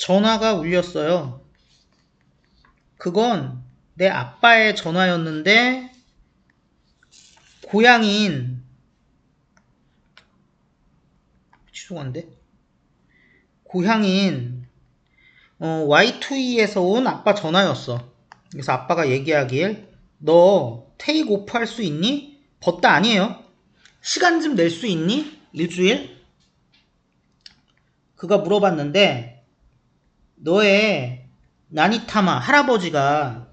전화가 울렸어요. 그건 내 아빠의 전화였는데 고향인 죄송한데 고향인 어, Y2E에서 온 아빠 전화였어. 그래서 아빠가 얘기하길 너 테이크 오프 할 수 있니? 벗다 아니에요. 시간 좀 낼 수 있니? 일주일? 그가 물어봤는데 너의 나니타마 할아버지가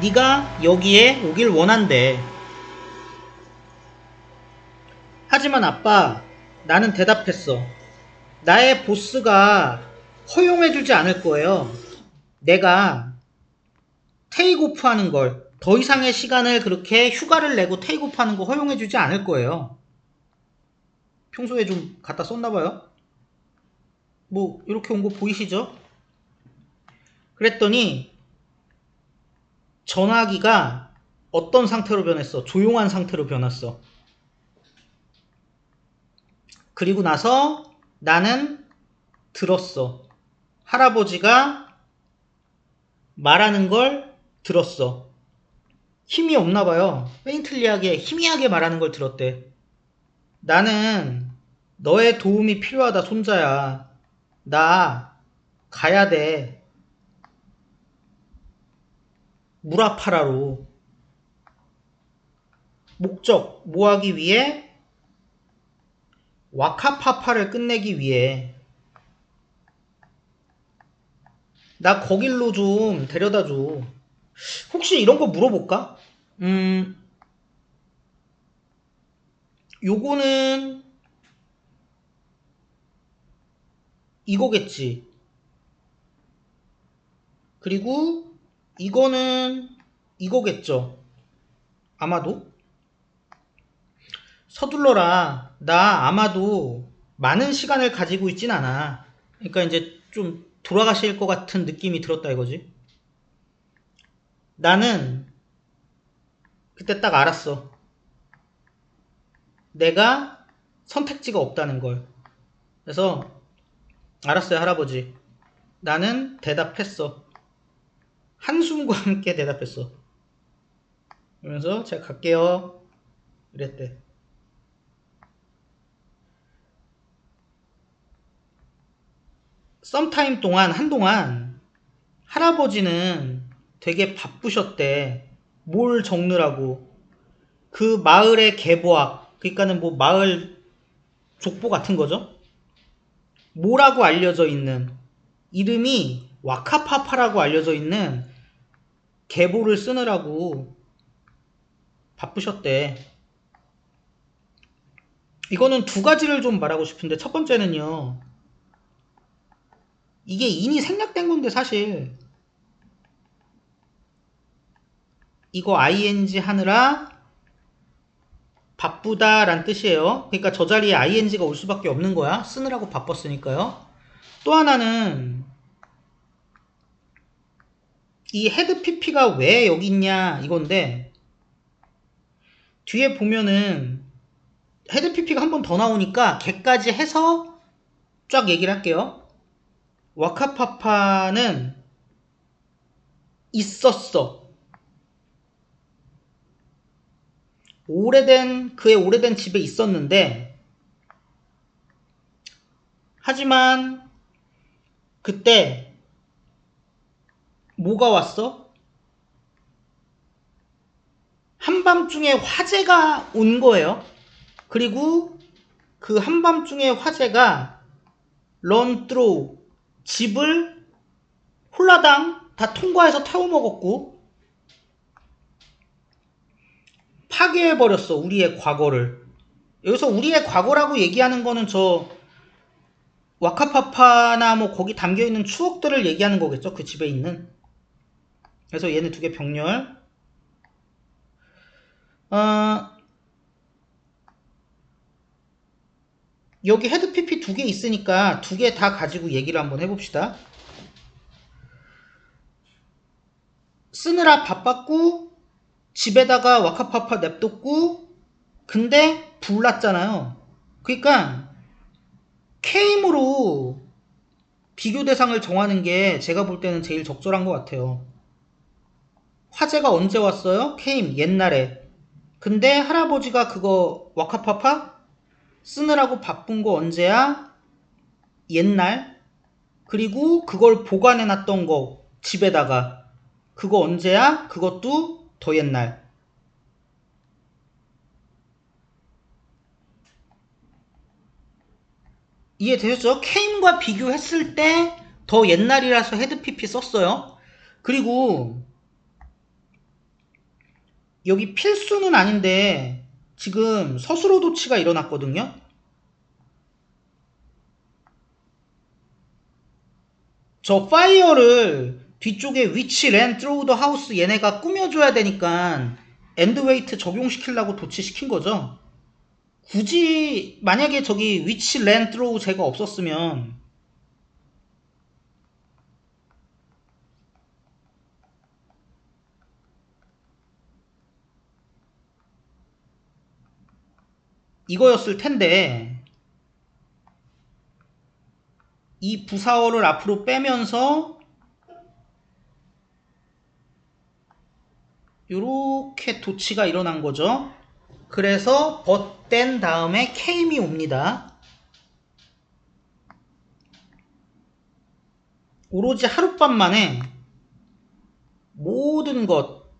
네가 여기에 오길 원한대. 하지만 아빠, 나는 대답했어. 나의 보스가 허용해주지 않을 거예요. 내가 테이크오프 하는 걸, 더 이상의 시간을 그렇게 휴가를 내고 테이크오프 하는 거 허용해주지 않을 거예요. 평소에 좀 갖다 썼나봐요. 뭐, 이렇게 온 거 보이시죠? 그랬더니, 전화기가 어떤 상태로 변했어? 조용한 상태로 변했어. 그리고 나서 나는 들었어. 할아버지가 말하는 걸 들었어. 힘이 없나 봐요. 페인틀리하게 희미하게 말하는 걸 들었대. 나는 너의 도움이 필요하다, 손자야. 나 가야 돼. 무라파라로. 목적, 뭐 하기 위해? 와카파파를 끝내기 위해. 나 거길로 좀 데려다 줘. 혹시 이런 거 물어볼까? 음, 요거는 이거겠지. 그리고 이거는 이거겠죠. 아마도. 서둘러라. 나 아마도 많은 시간을 가지고 있진 않아. 그러니까 이제 좀 돌아가실 것 같은 느낌이 들었다 이거지. 나는 그때 딱 알았어. 내가 선택지가 없다는 걸. 그래서 알았어요, 할아버지. 나는 대답했어. 한숨과 함께 대답했어. 그러면서 제가 갈게요. 이랬대. 썸타임 동안 한동안 할아버지는 되게 바쁘셨대. 뭘 적느라고. 그 마을의 개보악, 그러니까는 뭐 마을 족보 같은 거죠. 뭐라고 알려져 있는 이름이 와카파파라고 알려져 있는 계보를 쓰느라고 바쁘셨대. 이거는 두 가지를 좀 말하고 싶은데 첫 번째는요. 이게 인이 생략된 건데 사실 이거 ing 하느라 바쁘다 란 뜻이에요. 그러니까 저 자리에 ing가 올 수밖에 없는 거야. 쓰느라고 바빴으니까요. 또 하나는 이 헤드 pp가 왜 여기 있냐 이건데 뒤에 보면은 헤드 pp가 한 번 더 나오니까 걔까지 해서 쫙 얘기를 할게요. 와카파파는 있었어. 오래된 그의 오래된 집에 있었는데 하지만 그때 뭐가 왔어? 한밤중에 화재가 온 거예요. 그리고 그 한밤중에 화재가 런 트로 집을 홀라당 다 통과해서 태워 먹었고 파괴해버렸어 우리의 과거를. 여기서 우리의 과거라고 얘기하는 거는 저 와카파파나 뭐 거기 담겨있는 추억들을 얘기하는 거겠죠 그 집에 있는. 그래서 얘네 두 개 병렬. 어, 여기 헤드 PP 두 개 있으니까 두 개 다 가지고 얘기를 한번 해봅시다. 쓰느라 바빴고 집에다가 와카파파 냅뒀고 근데 불났잖아요. 그러니까 K임으로 비교 대상을 정하는 게 제가 볼 때는 제일 적절한 것 같아요. 화재가 언제 왔어요? K임 옛날에. 근데 할아버지가 그거 와카파파 쓰느라고 바쁜 거 언제야? 옛날. 그리고 그걸 보관해 놨던 거 집에다가 그거 언제야? 그것도 더 옛날. 이해되셨죠? 케임과 비교했을 때 더 옛날이라서 헤드피피 썼어요. 그리고 여기 필수는 아닌데 지금 서술어 도치가 일어났거든요. 저 파이어를 뒤쪽에 위치 랜 트로우 더 하우스 얘네가 꾸며줘야 되니까 엔드 웨이트 적용시키려고 도치시킨 거죠. 굳이 만약에 저기 위치 랜 트로우 제가 없었으면 이거였을 텐데 이 부사어를 앞으로 빼면서 이렇게 도치가 일어난 거죠. 그래서 벗된 다음에 케임이 옵니다. 오로지 하룻밤 만에 모든 것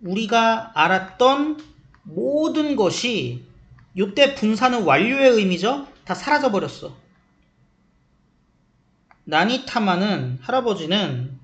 우리가 알았던 모든 것이 요때 분사는 완료의 의미죠. 다 사라져 버렸어. 나니타마는 할아버지는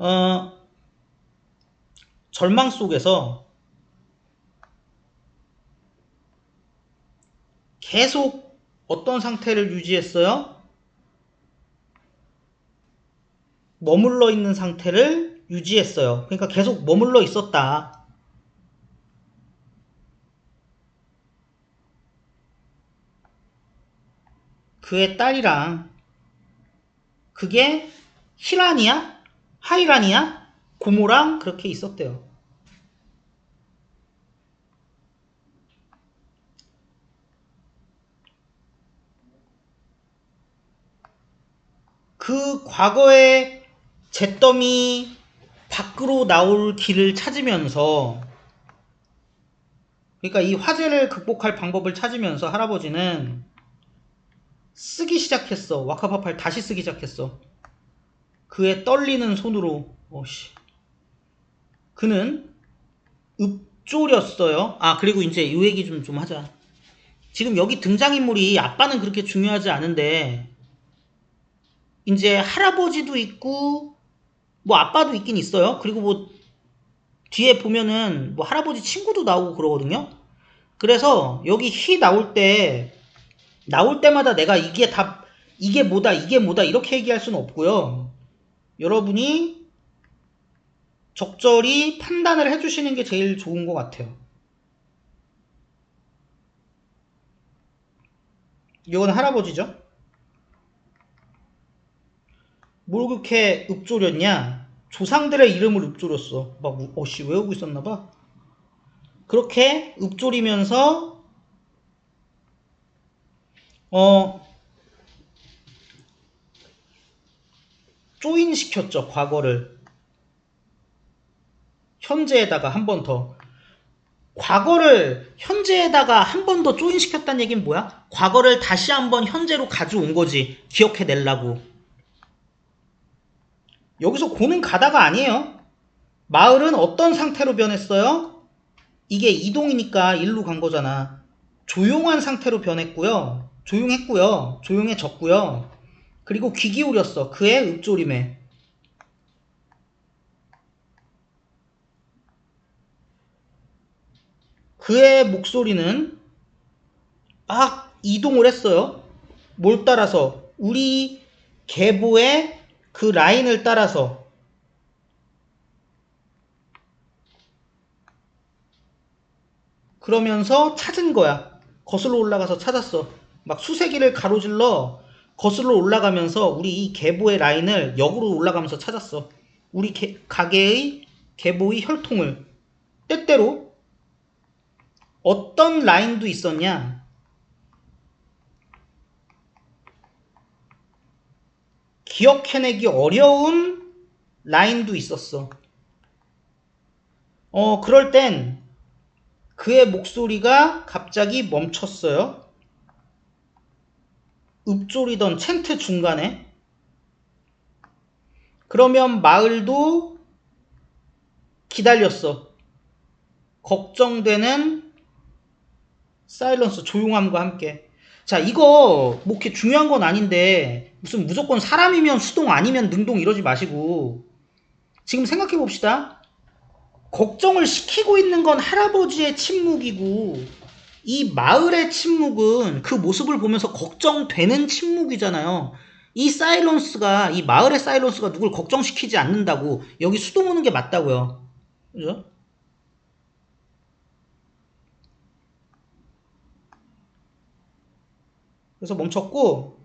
어 절망 속에서 계속 어떤 상태를 유지했어요? 머물러 있는 상태를 유지했어요. 그러니까 계속 머물러 있었다. 그의 딸이랑 그게 히란이야? 하이란이야? 고모랑 그렇게 있었대요. 그 과거의 잿더미 밖으로 나올 길을 찾으면서 그러니까 이 화재를 극복할 방법을 찾으면서 할아버지는 쓰기 시작했어. 와카파파를 다시 쓰기 시작했어. 그의 떨리는 손으로 어씨 그는 읍조렸어요. 아 그리고 이제 이 얘기 좀 좀 하자. 지금 여기 등장인물이 아빠는 그렇게 중요하지 않은데 이제 할아버지도 있고 뭐 아빠도 있긴 있어요. 그리고 뭐 뒤에 보면은 뭐 할아버지 친구도 나오고 그러거든요. 그래서 여기 히 나올 때 나올 때마다 내가 이게 다 이게 뭐다 이게 뭐다 이렇게 얘기할 수는 없고요. 여러분이 적절히 판단을 해주시는 게 제일 좋은 것 같아요. 이건 할아버지죠. 뭘 그렇게 읊조렸냐? 조상들의 이름을 읊조렸어. 막, 어씨, 외우고 있었나봐. 그렇게 읊조리면서, 어, 조인시켰죠, 과거를. 현재에다가 한 번 더. 과거를 현재에다가 한 번 더 조인시켰다는 얘기는 뭐야? 과거를 다시 한 번 현재로 가져온 거지. 기억해내려고. 여기서 고는 가다가 아니에요. 마을은 어떤 상태로 변했어요? 이게 이동이니까 일로 간 거잖아. 조용한 상태로 변했고요. 조용했고요. 조용해졌고요. 그리고 귀 기울였어. 그의 읊조림에. 그의 목소리는 막 이동을 했어요. 뭘 따라서? 우리 계보의 그 라인을 따라서 그러면서 찾은 거야. 거슬러 올라가서 찾았어. 막 수세기를 가로질러 거슬러 올라가면서 우리 이 계보의 라인을 역으로 올라가면서 찾았어. 우리 개, 가게의 계보의 혈통을 때때로 어떤 라인도 있었냐? 기억해내기 어려운 라인도 있었어. 어, 그럴 땐 그의 목소리가 갑자기 멈췄어요. 읍조리던 챈트 중간에. 그러면 마을도 기다렸어. 걱정되는 사일런스, 조용함과 함께. 자, 이거 뭐 이렇게 중요한 건 아닌데 무슨 무조건 사람이면 수동 아니면 능동 이러지 마시고 지금 생각해 봅시다. 걱정을 시키고 있는 건 할아버지의 침묵이고 이 마을의 침묵은 그 모습을 보면서 걱정되는 침묵이잖아요. 이 사일런스가 이 마을의 사일런스가 누굴 걱정시키지 않는다고 여기 수동 오는 게 맞다고요. 그죠? 그래서 멈췄고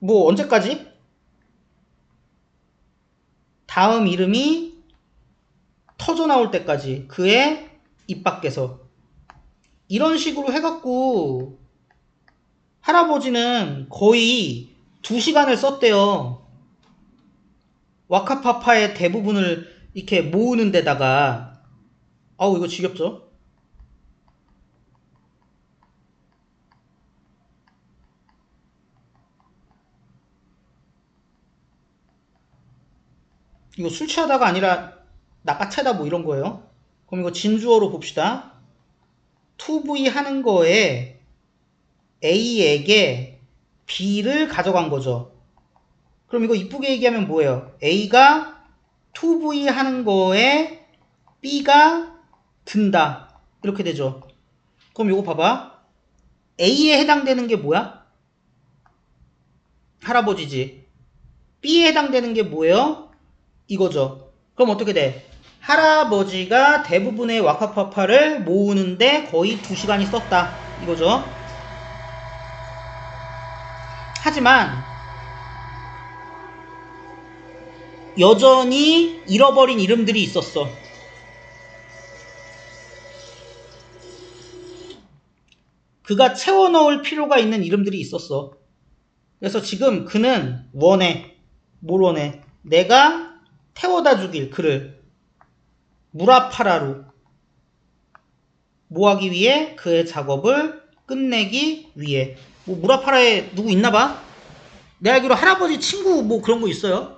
뭐 언제까지? 다음 이름이 터져 나올 때까지 그의 입 밖에서 이런 식으로 해갖고 할아버지는 거의 두 시간을 썼대요. 와카파파의 대부분을 이렇게 모으는 데다가 아우 이거 지겹죠? 이거 술 취하다가 아니라 낚아채다 뭐 이런 거예요. 그럼 이거 진주어로 봅시다. 2V 하는 거에 A에게 B를 가져간 거죠. 그럼 이거 이쁘게 얘기하면 뭐예요? A가 2V 하는 거에 B가 든다. 이렇게 되죠. 그럼 이거 봐봐. A에 해당되는 게 뭐야? 할아버지지. B에 해당되는 게 뭐예요? 이거죠. 그럼 어떻게 돼? 할아버지가 대부분의 와카파파를 모으는데 거의 2시간이 썼다. 이거죠. 하지만 여전히 잃어버린 이름들이 있었어. 그가 채워 넣을 필요가 있는 이름들이 있었어. 그래서 지금 그는 원해. 뭘 원해? 내가 태워다 주길 그를 무라파라로 뭐 하기 위해 그의 작업을 끝내기 위해 뭐 무라파라에 누구 있나 봐? 내가 알기로 할아버지 친구 뭐 그런 거 있어요?